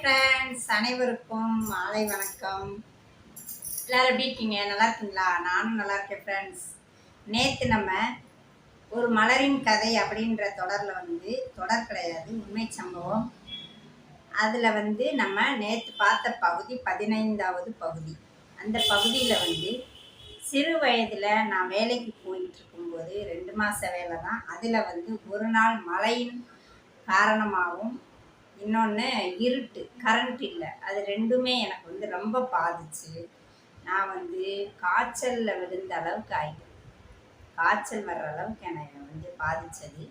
Friends அனைவருக்கும் மாலை வணக்கம். எல்லோரும் எப்படி இருக்கீங்க? நல்லா இருக்கீங்களா? நானும் நல்லா இருக்கேன் ஃப்ரெண்ட்ஸ் நேற்று நம்ம ஒரு மலரின் கதை அப்படின்ற தொடரில் வந்து தொடர் கிடையாது உண்மை சம்பவம். அதில் வந்து நம்ம நேற்று பார்த்த பகுதி பதினைந்தாவது பகுதி. அந்த பகுதியில் வந்து சிறு வயதில் நான் வேலைக்கு போயிட்டு இருக்கும்போது ரெண்டு மாத வேலை தான். அதில் வந்து ஒரு நாள் மழையின் காரணமாகவும் இன்னொன்று இருட்டு கரண்ட் இல்லை. அது ரெண்டுமே எனக்கு வந்து ரொம்ப பாதிச்சு. நான் வந்து காய்ச்சலில் விழுந்த அளவுக்கு ஆகிட்டேன் காய்ச்சல் வர்ற அளவுக்கு என்னை வந்து பாதித்தது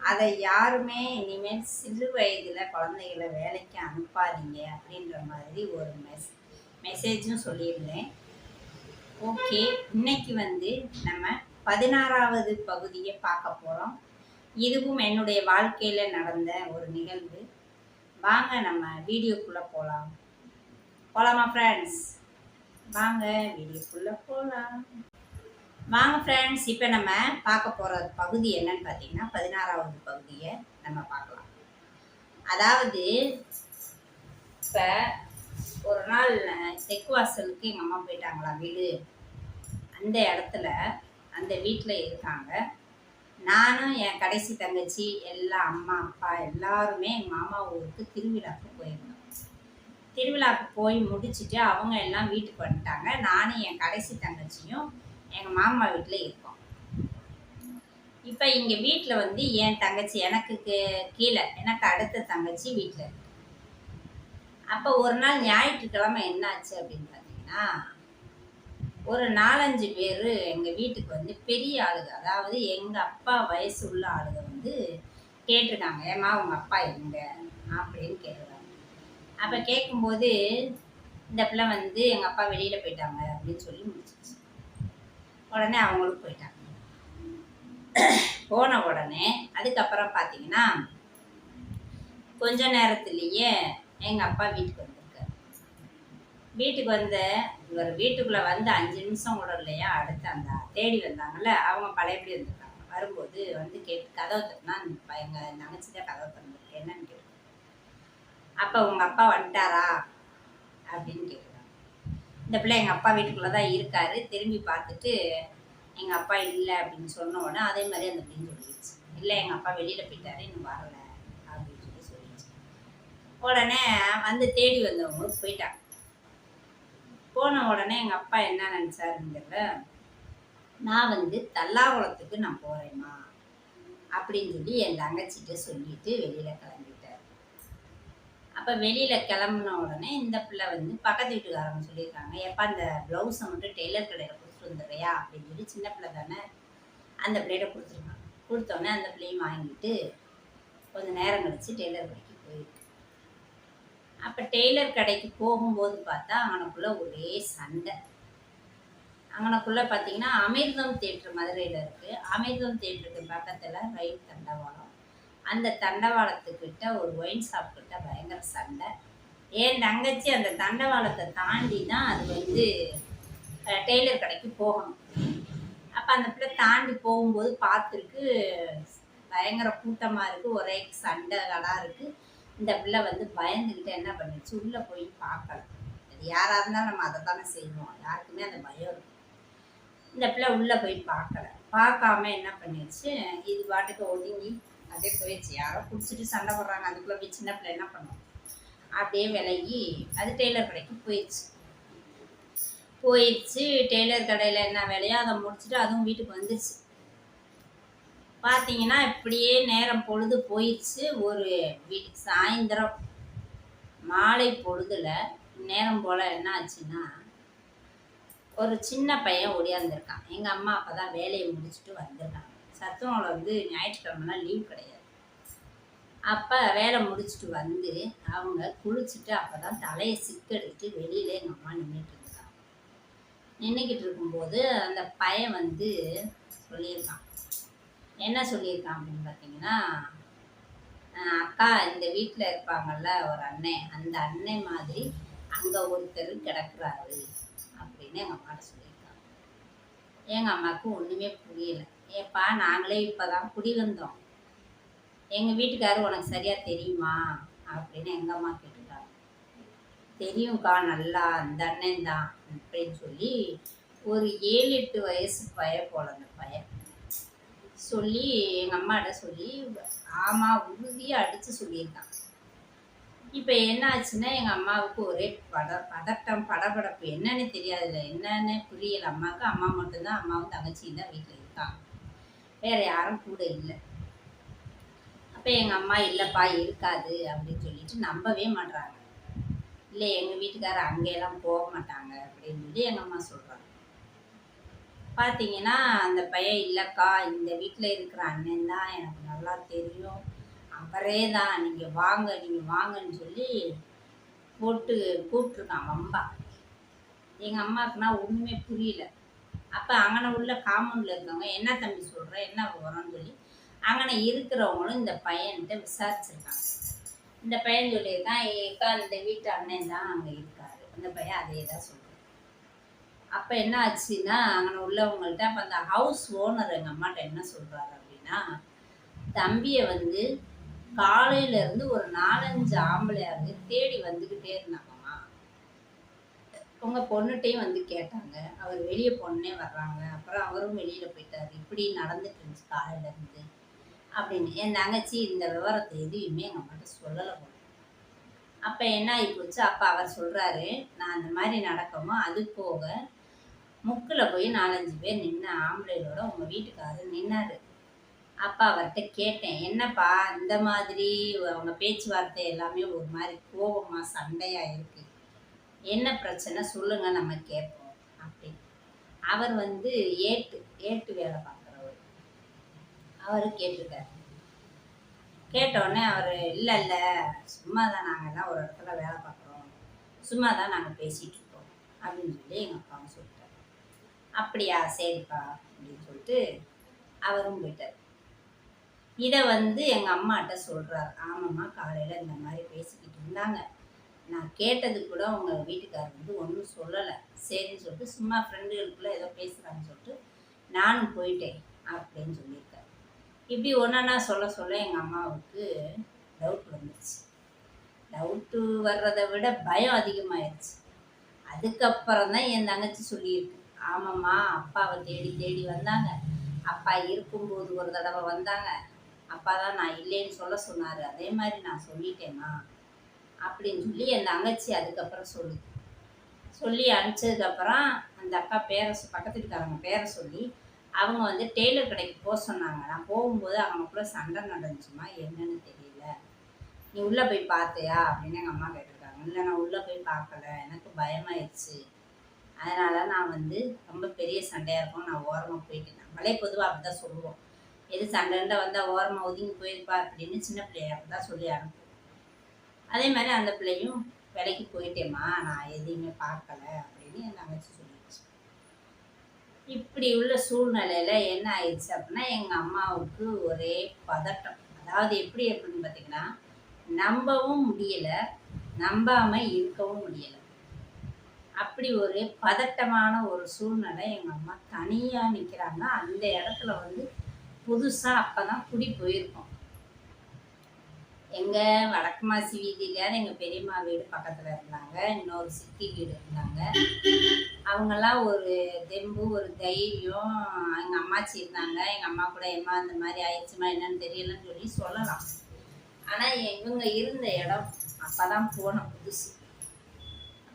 அதை யாருமே இனிமேல் சிறு வயதில் குழந்தைகளை வேலைக்கு அனுப்பாதீங்க அப்படின்ற மாதிரி ஒரு மெஸ் மெசேஜும் சொல்லியிருந்தேன். ஓகே இன்னைக்கு வந்து நம்ம பதினாறாவது பகுதியை பார்க்க போகிறோம் இதுவும் என்னுடைய வாழ்க்கையில் நடந்த ஒரு நிகழ்வு. வாங்க நம்ம வீடியோக்குள்ளே போகலாம் போகலாமா ஃப்ரெண்ட்ஸ் வாங்க வீடியோக்குள்ளே போகலாம் வாங்க ஃப்ரெண்ட்ஸ் இப்போ நம்ம பார்க்க போகிற பகுதி என்னன்னு பார்த்தீங்கன்னா பதினாறாவது பகுதியை நம்ம பார்க்கலாம். அதாவது இப்போ ஒரு நாள் தெற்கு வாசலுக்கு எங்கள் அம்மா போயிட்டாங்களா வீடு? அந்த இடத்துல அந்த வீட்டில் இருக்காங்க. நானும் என் கடைசி தங்கச்சி எல்லாம் அம்மா அப்பா எல்லாருமே எங்கள் மாமா ஊருக்கு திருவிழாவுக்கு போயிருந்தோம். திருவிழாவுக்கு போய் முடிச்சுட்டு அவங்க எல்லாம் வீட்டுக்கு வந்துட்டாங்க. நானும் என் கடைசி தங்கச்சியும் எங்கள் மாமா வீட்டில் இருக்கோம். இப்போ இங்கே வீட்டில் வந்து என் தங்கச்சி எனக்கு கீழே எனக்கு அடுத்த தங்கச்சி வீட்டில் இருக்கு. அப்போ ஒரு நாள் ஞாயிற்றுக்கிழமை என்னாச்சு அப்படின்னு பார்த்தீங்கன்னா ஒரு நாலஞ்சு பேர் எங்கள் வீட்டுக்கு வந்து பெரிய ஆளுங்க அதாவது எங்கள் அப்பா வயசு உள்ள ஆளுங்க வந்து கேட்டிருக்காங்க. ஏமா உங்கள் அப்பா எங்க? அப்படின்னு கேட்குறாங்க அப்போ கேட்கும்போது இந்த பிள்ளை வந்து எங்கள் அப்பா வெளியில் போயிட்டாங்க அப்படின்னு சொல்லி முடிச்சிச்சு உடனே அவங்களும் போயிட்டாங்க. போன உடனே அதுக்கப்புறம் பார்த்தீங்கன்னா கொஞ்ச நேரத்துலேயே எங்கள் அப்பா வீட்டுக்கு வந்து வீட்டுக்கு வந்த இவர் வீட்டுக்குள்ளே வந்து அஞ்சு நிமிஷம் கூட இல்லையா? அடுத்து அந்த தேடி வந்தாங்கல்ல அவங்க பழையபடி வந்திருக்காங்க வரும்போது வந்து கேட்டு கதவை தட்டினா எங்கள் நினச்சி தான் கதவை திறந்துருக்கு. என்னன்னு கேட்டு. அப்போ உங்கள் அப்பா வந்துட்டாரா? அப்படின்னு கேட்குறாங்க இந்த பிள்ளை எங்கள் அப்பா வீட்டுக்குள்ளே தான் இருக்காரு. திரும்பி பார்த்துட்டு எங்கள் அப்பா இல்லை அப்படின்னு சொன்ன உடனே அதே மாதிரி அந்த பிள்ளைன்னு சொல்லிடுச்சு. இல்லை எங்கள் அப்பா வெளியில் போயிட்டாரு இன்னும் வரல அப்படின்னு சொல்லி சொல்லிடுச்சு. உடனே வந்து தேடி வந்தவங்களும் போயிட்டாங்க. போன உடனே எங்கள் அப்பா என்ன நினச்சாருங்கிறத நான் வந்து தல்லாகுளத்துக்கு நான் போகிறேம்மா அப்படின்னு சொல்லி என் தங்கச்சிட்ட சொல்லிட்டு வெளியில் கிளம்பிட்டார். அப்போ வெளியில் கிளம்புன உடனே இந்த பிள்ளை வந்து பக்கத்து வீட்டுக்காரங்க சொல்லியிருக்காங்க எப்போ அந்த ப்ளவுஸை மட்டும் டெய்லர் கடையில் கொடுத்துட்டு வந்துடுறியா? அப்படின்னு சொல்லி சின்ன பிள்ளை தானே அந்த பிள்ளைகிட்ட கொடுத்துருக்காங்க. கொடுத்தோடனே அந்த பிள்ளையும் வாங்கிட்டு கொஞ்சம் நேரம் கழித்து டெய்லர் கடைக்கு போயிருக்கு அப்போ டெய்லர் கடைக்கு போகும்போது பார்த்தா அங்கனக்குள்ளே ஒரே சண்டை. அங்கனக்குள்ளே பார்த்தீங்கன்னா அமிர்தம் தேட்டர் மதுரையில் இருக்குது அமிர்தம் தேட்டருக்கு பக்கத்தில் ரயில் தண்டவாளம். அந்த தண்டவாளத்துக்கிட்ட ஒரு ஒயின் ஷாப் கிட்ட பயங்கர சண்டை. என் தங்கச்சி அந்த தண்டவாளத்தை தாண்டி தான் அது வந்து டெய்லர் கடைக்கு போகணும். அப்போ அந்த பிள்ளை தாண்டி போகும்போது பார்த்துருக்கு பயங்கர கூட்டமாக இருக்குது ஒரே சண்டைகளாக இருக்குது இந்த பிள்ளை வந்து பயந்துக்கிட்டு என்ன பண்ணுச்சு? உள்ளே போய் பார்க்கல அது யாராக இருந்தாலும் நம்ம அதை தானே செய்வோம். யாருக்குமே அந்த பயம் இருக்கும் இந்த பிள்ளை உள்ளே போய் பார்க்கல. பார்க்காம என்ன பண்ணிடுச்சு? இது பாட்டுக்கு ஒதுங்கி அப்படியே போயிடுச்சு. யாரோ பிடிச்சிட்டு சண்டை போடுறாங்க. அதுக்குள்ளே போய் சின்ன பிள்ளை என்ன பண்ணும்? அப்படியே விலகி அது டெய்லர் கடைக்கு போயிடுச்சு. போயிடுச்சு. டெய்லர் கடையில் என்ன வேலையோ அதை முடிச்சுட்டு அதுவும் வீட்டுக்கு வந்துடுச்சு பார்த்தீங்கன்னா இப்படியே நேரம் பொழுது போயிடுச்சு. ஒரு சாயந்தரம் மாலை பொழுதுல நேரம் போல் என்ன ஆச்சுன்னா ஒரு சின்ன பையன் ஓடியாந்துருக்கான். எங்கள் அம்மா அப்போ தான் வேலையை முடிச்சுட்டு வந்திருக்காங்க. சத்துணவில் வந்து ஞாயிற்றுக்கிழமெலாம் லீவ் கிடையாது. அப்போ வேலை முடிச்சுட்டு வந்து அவங்க குளிச்சுட்டு அப்போ தான் தலையை சிக்கெடுத்துட்டு வெளியில் எங்கள் அம்மா நின்றுட்டு இருக்காங்க. நின்றுக்கிட்டு இருக்கும்போது அந்த பையன் வந்து சொல்லியிருக்கான். என்ன சொல்லியிருக்கான் அப்படின்னு பார்த்தீங்கன்னா அக்கா இந்த வீட்டில் இருப்பாங்கல்ல ஒரு அண்ணன் அந்த அண்ணன் மாதிரி அங்கே ஒருத்தர் கிடக்குறாரு. அப்படின்னு எங்கள் அம்மாட்ட சொல்லியிருக்காங்க எங்கள் அம்மாவுக்கு ஒன்றுமே புரியல. ஏப்பா நாங்களே இப்போ தான் குடி வந்தோம். எங்கள் வீட்டுக்காரர் உனக்கு சரியாக தெரியுமா? அப்படின்னு எங்கள் அம்மா கேட்டுட்டாங்க. தெரியும்க்கா நல்லா அந்த அண்ணன் தான். அப்படின்னு சொல்லி ஒரு ஏழு எட்டு வயசு பய போல அந்த பையன். சொல்லி எங்கள் அம்மாட்ட சொல்லி ஆமாம் உறுதியாக அடித்து சொல்லியிருக்கான். இப்போ என்ன ஆச்சுன்னா எங்கள் அம்மாவுக்கு ஒரே பட பதட்டம் படபடப்பு. என்னன்னு தெரியாதுல்ல. என்னன்னு புரியல. அம்மாவுக்கு அம்மா மட்டும்தான் அம்மாவும் தங்கச்சியும் தான் வீட்டில் இருக்காங்க. வேறு யாரும் கூட இல்லை. அப்போ எங்கள் அம்மா இல்லைப்பா இருக்காது அப்படின்னு சொல்லிட்டு நம்பவே மாட்றாங்க. இல்லை எங்கள் வீட்டுக்காரர் அங்கேயெல்லாம் போக மாட்டாங்க அப்படின்னு சொல்லி எங்கள் அம்மா சொல்கிறாங்க பார்த்தீங்கன்னா அந்த பையன் இல்லைக்கா இந்த வீட்டில் இருக்கிற அண்ணன் தான் எனக்கு நல்லா தெரியும். அவரே தான் நீங்கள் வாங்க நீங்கள் வாங்கன்னு சொல்லி போட்டு கூப்பிட்ருக்கான் வம்பா. எங்கள் அம்மாவுக்குனா ஒன்றுமே புரியல. அப்போ அங்கனை உள்ள காம்பவுண்டில் இருக்கவங்க என்ன தம்பி சொல்கிற என்ன விவரம்னு சொல்லி அங்கனை இருக்கிறவங்களும் இந்த பையன்கிட்ட விசாரிச்சிருக்காங்க. இந்த பையன் சொல்லியிருக்கான் ஏக்கா இந்த வீட்டு அண்ணன் தான் அங்கே இருக்காரு. அந்த பையன் அதே தான் சொல்கிறான் அப்போ என்ன ஆச்சுன்னா அங்கே உள்ளவங்கள்ட்ட அப்போ அந்த ஹவுஸ் ஓனர் எங்கள் அம்மாட்ட என்ன சொல்கிறாரு அப்படின்னா தம்பியை வந்து காலையில இருந்து ஒரு நாலஞ்சு ஆம்பளையாருங்க தேடி வந்துக்கிட்டே இருந்தாங்கம்மா. உங்கள் பொண்ணுகிட்டையும் வந்து கேட்டாங்க. அவர் வெளியே பொண்ணே வர்றாங்க. அப்புறம் அவரும் வெளியில் போயிட்டார். இப்படி நடந்துட்டு இருந்துச்சு காலையிலேருந்து அப்படின்னு. என் தங்கச்சி இந்த விவரத்தை எதையுமே எங்கள் அம்மாட்ட சொல்லலை போல. அப்போ என்ன ஆகி போச்சு? அப்போ அவர் சொல்கிறாரு நான் அந்த மாதிரி நடக்கமோ அது போக முக்கில் போய் நாலஞ்சு பேர் நின்று ஆம்பளைகளோட உங்கள் வீட்டுக்காரர் நின்னார். அப்பா அவர்கிட்ட கேட்டேன் என்னப்பா இந்த மாதிரி அவங்க பேச்சுவார்த்தை எல்லாமே ஒரு மாதிரி கோபமாக சண்டையாக இருக்குது என்ன பிரச்சனை சொல்லுங்க நம்ம கேட்போம் அப்படி அவர் வந்து ஏட்டு ஏட்டு வேலை பார்க்குறவர். அவர் கேட்டிருக்காரு. கேட்டோடனே அவர் இல்லை இல்லை சும்மா தான் நாங்கள் எல்லாம் ஒரு இடத்துல வேலை பார்க்குறோம். சும்மா தான் நாங்கள் பேசிகிட்டு இருக்கோம் அப்படின்னு சொல்லி எங்கள் அப்பாவும் சொல்லிட்டார். அப்படியா சரிப்பா அப்படின்னு சொல்லிட்டு அவரும் போயிட்டார் இதை வந்து எங்கள் அம்மாட்ட சொல்கிறார் ஆமாம்மா காலையில் இந்த மாதிரி பேசிக்கிட்டு இருந்தாங்க. நான் கேட்டது கூட அவங்க வீட்டுக்காரர் வந்து ஒன்றும் சொல்லலை. சரின்னு சொல்லிட்டு சும்மா ஃப்ரெண்டுகளுக்குள்ளே ஏதோ பேசுகிறாங்கன்னு சொல்லிட்டு நானும் போயிட்டேன் அப்படின்னு சொல்லியிருக்காரு. இப்படி ஒன்றா சொல்ல சொல்ல எங்கள் அம்மாவுக்கு டவுட் வந்துருச்சு. டவுட்டு வர்றதை விட பயம் அதிகமாயிருச்சு. அதுக்கப்புறம் தான் என் தங்கச்சி சொல்லியிருக்கு. ஆமாம்மா அப்பாவை தேடி தேடி வந்தாங்க. அப்பா இருக்கும்போது ஒரு தடவை வந்தாங்க. அப்பா தான் நான் இல்லைன்னு சொல்ல சொன்னார். அதே மாதிரி நான் சொல்லிட்டேம்மா அப்படின்னு சொல்லி என் தங்கச்சி அதுக்கப்புறம் சொல்லு சொல்லி அனுப்பிச்சதுக்கப்புறம் அந்த அக்கா பேரை பக்கத்து வீட்டுக்காரங்க பேரை சொல்லி அவங்க வந்து டெய்லர் கடைக்கு போக சொன்னாங்க. நான் போகும்போது அவங்களுக்குள்ள சண்டை நடந்துச்சுமா என்னன்னு தெரியல. நீ உள்ளே போய் பார்த்தியா அப்படின்னு எங்கள் அம்மா கேட்டிருக்காங்க. இல்லை நான் உள்ளே போய் பார்க்கல. எனக்கு பயமாயிடுச்சு அதனால் நான் வந்து ரொம்ப பெரிய சண்டையாக இருக்கும். நான் ஓரமாக போயிட்டேன். நம்மளே பொதுவாக அப்படி தான் சொல்லுவோம். எது சண்டைண்டா வந்தால் ஓரமாக ஒதுங்கி போயிருப்பா அப்படின்னு சின்ன பிள்ளைய அப்படி தான் சொல்லி அனுப்புவோம். அதே மாதிரி அந்த பிள்ளையும் வேலைக்கு போயிட்டேம்மா. நான் எதையுமே பார்க்கல அப்படின்னு என் தங்கச்சி சொல்லிடுச்சு. இப்படி உள்ள சூழ்நிலையில் என்ன ஆயிடுச்சு அப்படின்னா எங்கள் அம்மாவுக்கு ஒரே பதட்டம். அதாவது எப்படி அப்படின்னு பார்த்தீங்கன்னா நம்பவும் முடியலை நம்பாமல் இருக்கவும் முடியலை. அப்படி ஒரு பதட்டமான ஒரு சூழ்நிலை எங்கள் அம்மா தனியாக நிற்கிறாங்க அந்த இடத்துல வந்து புதுசாக அப்போ தான் குடி போயிருக்கோம். எங்கள் வடக்கு மாசி வீதியிலையாவது எங்கள் பெரியம்மா வீடு பக்கத்தில் இருந்தாங்க இன்னொரு சித்தி வீடு இருந்தாங்க. அவங்கெல்லாம் ஒரு தெம்பு ஒரு தைரியம். எங்கள் அம்மாச்சி இருந்தாங்க எங்கள் அம்மா கூட எம்மா இந்த மாதிரி ஆயிடுச்சுமா என்னன்னு தெரியலன்னு சொல்லி சொல்லலாம். ஆனால் இவங்க இருந்த இடம் அப்போ தான் போனோம் புதுசு.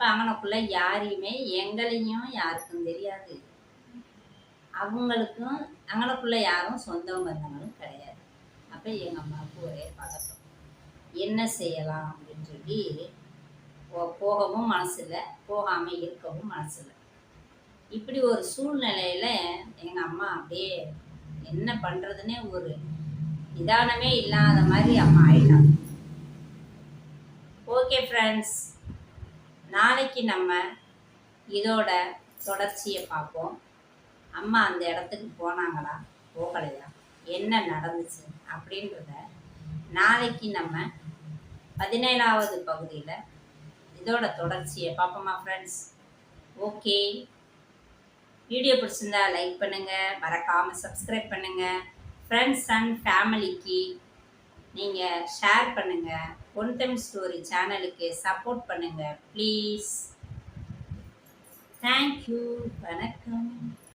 அங்கனக்குள்ள யாரையுமே எங்களையும் யாருக்கும் தெரியாது. அவங்களுக்கும் அங்கனக்குள்ள யாரும் சொந்தம் பந்தங்களும் கிடையாது. அப்போ எங்கள் அம்மாவுக்கு ஒரே பதட்டம். என்ன செய்யலாம் அப்படின்னு சொல்லி போ- போகவும் மனசு போகாமல் இருக்கவும் மனசு இல்லை இப்படி ஒரு சூழ்நிலையில் எங்கள் அம்மா அப்படியே என்ன பண்ணுறதுனே ஒரு நிதானமே இல்லாத மாதிரி அம்மா ஆயிட்டாங்க. ஓகே ஃப்ரெண்ட்ஸ் நாளைக்கு நம்ம இதோட தொடர்ச்சியை பார்ப்போம். அம்மா அந்த இடத்துக்கு போனாங்களா? போகலையா? என்ன நடந்துச்சு? அப்படின்றத நாளைக்கு நம்ம பதினேழாவது பகுதியில் இதோட தொடர்ச்சியை பார்ப்போமா ஃப்ரெண்ட்ஸ் ஓகே வீடியோ பிடிச்சிருந்தா லைக் பண்ணுங்கள் மறக்காமல் சப்ஸ்கிரைப் பண்ணுங்கள் ஃப்ரெண்ட்ஸ் அண்ட் ஃபேமிலிக்கு நீங்கள் ஷேர் பண்ணுங்கள் பொன்தமிழ் ஸ்டோரி சேனலுக்கு சப்போர்ட் பண்ணுங்கள் ப்ளீஸ் தேங்க்யூ வணக்கம்.